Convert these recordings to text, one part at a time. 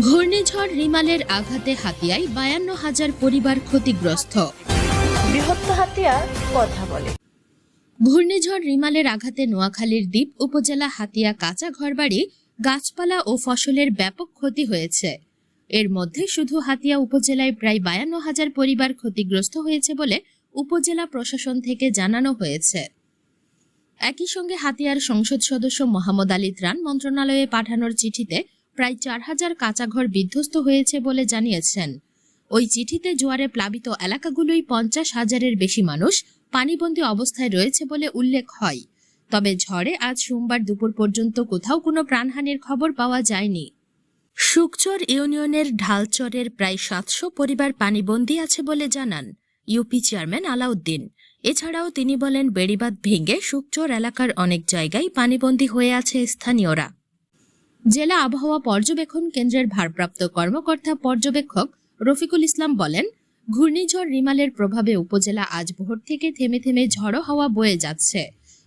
ঘূর্ণিঝড় রিমালের আঘাতে হাতিয়ায় বায়ান্ন হাজার পরিবার ক্ষতিগ্রস্ত। বৃহত্ত হাতিয়া কথা বলে। ঘূর্ণিঝড় রিমালের আঘাতে নোয়াখালীর দ্বীপ উপজেলা হাতিয়া কাঁচা ঘরবাড়ি গাছপালা ও ফসলের ব্যাপক ক্ষতি হয়েছে। এর মধ্যে শুধু হাতিয়া উপজেলায় প্রায় বায়ান্ন হাজার পরিবার ক্ষতিগ্রস্ত হয়েছে বলে উপজেলা প্রশাসন থেকে জানানো হয়েছে। একই সঙ্গে হাতিয়ার সংসদ সদস্য মোহাম্মদ আলী ত্রাণ মন্ত্রণালয়ে পাঠানোর চিঠিতে প্রায় চার হাজার কাঁচাঘর বিধ্বস্ত হয়েছে বলে জানিয়েছেন। ওই চিঠিতে জোয়ারে প্লাবিত এলাকাগুলোই পঞ্চাশ হাজারের বেশি মানুষ পানিবন্দী অবস্থায় রয়েছে বলে উল্লেখ হয়। তবে ঝড়ে আজ সোমবার দুপুর পর্যন্ত কোথাও কোনো প্রাণহানির খবর পাওয়া যায়নি। শুকচর ইউনিয়নের ঢালচরের প্রায় সাতশো পরিবার পানিবন্দী আছে বলে জানান ইউপি চেয়ারম্যান আলাউদ্দিন। এছাড়াও তিনি বলেন, বেড়িবাঁধ ভেঙে শুকচর এলাকার অনেক জায়গায় পানিবন্দী হয়ে আছে স্থানীয়রা। জেলা আবহাওয়া পর্যবেক্ষণ কেন্দ্রের ভারপ্রাপ্ত কর্মকর্তা পর্যবেক্ষক রফিকুল ইসলাম বলেন, ঘূর্ণিঝড় রিমালের প্রভাবে উপজেলা আজ ভোর থেকে থেমে থেমে ঝড়ো হাওয়া বয়ে যাচ্ছে।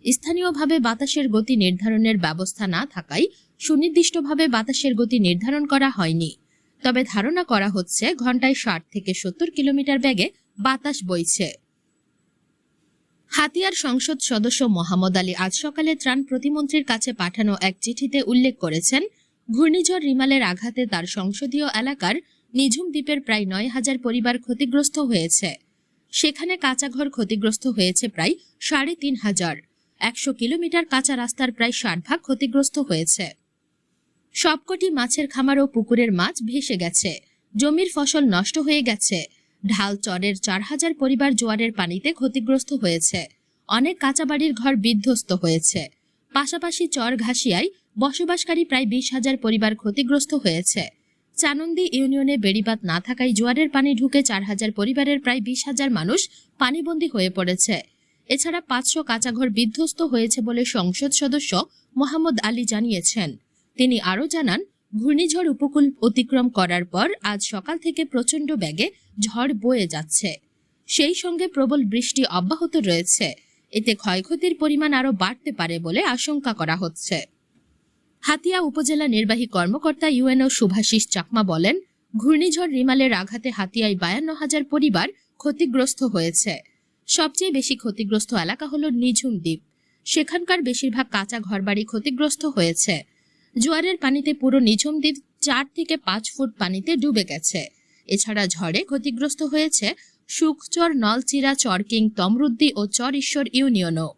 স্থানীয়ভাবে বাতাসের গতি নির্ধারণের ব্যবস্থা না থাকায় সুনির্দিষ্টভাবে বাতাসের গতি নির্ধারণ করা হয়নি। তবে ধারণা করা হচ্ছে ঘন্টায় ষাট থেকে সত্তর কিলোমিটার বেগে বাতাস বইছে। হাতিয়ার সংসদ সদস্য মোহাম্মদ আলী আজ সকালে ত্রাণ প্রতিমন্ত্রীর কাছে পাঠানো এক চিঠিতে উল্লেখ করেছেন, ঘূর্ণিঝড় রিমালের আঘাতে তার সংসদীয় এলাকার নিঝুম দ্বীপের প্রায় নয় হাজার পরিবার ক্ষতিগ্রস্ত হয়েছে। সেখানে কাঁচাঘর ক্ষতিগ্রস্ত হয়েছে প্রায় সাড়ে তিন হাজার। একশো কিলোমিটার কাঁচা রাস্তার প্রায় ষাট ভাগ ক্ষতিগ্রস্ত হয়েছে। সবকটি মাছের খামার ও পুকুরের মাছ ভেসে গেছে। জমির ফসল নষ্ট হয়ে গেছে। ঢাল চরের চার হাজার পরিবার জোয়ারের পানিতে ক্ষতিগ্রস্ত হয়েছে। অনেক কাঁচাবাড়ির ঘর বিধ্বস্ত হয়েছে। পাশাপাশি চর ঘাসিয়ায় বসবাসকারী প্রায় বিশ হাজার পরিবার ক্ষতিগ্রস্ত হয়েছে। চানন্দি ইউনিয়নে বেড়িবাঁধ না থাকায় জোয়ারের পানি ঢুকে চার হাজার পরিবারের প্রায় বিশ হাজার মানুষ পানিবন্দী হয়ে পড়েছে। এছাড়া পাঁচশো কাঁচাঘর বিধ্বস্ত হয়েছে বলে সংসদ সদস্য মোহাম্মদ আলী জানিয়েছেন। তিনি আরও জানান ঘূর্ণিঝড় উপকূল অতিক্রম করার পর আজ সকাল থেকে প্রচণ্ড বেগে ঝড় বয়ে যাচ্ছে। সেই সঙ্গে প্রবল বৃষ্টি অব্যাহত রয়েছে। এতে ক্ষয়ক্ষতির পরিমাণ আরও বাড়তে পারে বলে আশঙ্কা করা হচ্ছে। হাতিয়া উপজেলা নির্বাহী কর্মকর্তা ইউএনও শুভাশিস চাকমা বলেন, ঘূর্ণিঝড় রিমালের আঘাতে হাতিয়ায় বায়ান্ন হাজার পরিবার ক্ষতিগ্রস্ত হয়েছে। সবচেয়ে বেশি ক্ষতিগ্রস্ত এলাকা হল নিঝুম দ্বীপ। সেখানকার বেশিরভাগ কাঁচা ঘরবাড়ি ক্ষতিগ্রস্ত হয়েছে। জোয়ারের পানিতে পুরো নিঝুম দ্বীপ চার থেকে পাঁচ ফুট পানিতে ডুবে গেছে। এছাড়া ঝড়ে ক্ষতিগ্রস্ত হয়েছে সুখচর নলচিরা, চরকিং, তমরুদ্দি ও চর ঈশ্বর ইউনিয়নও।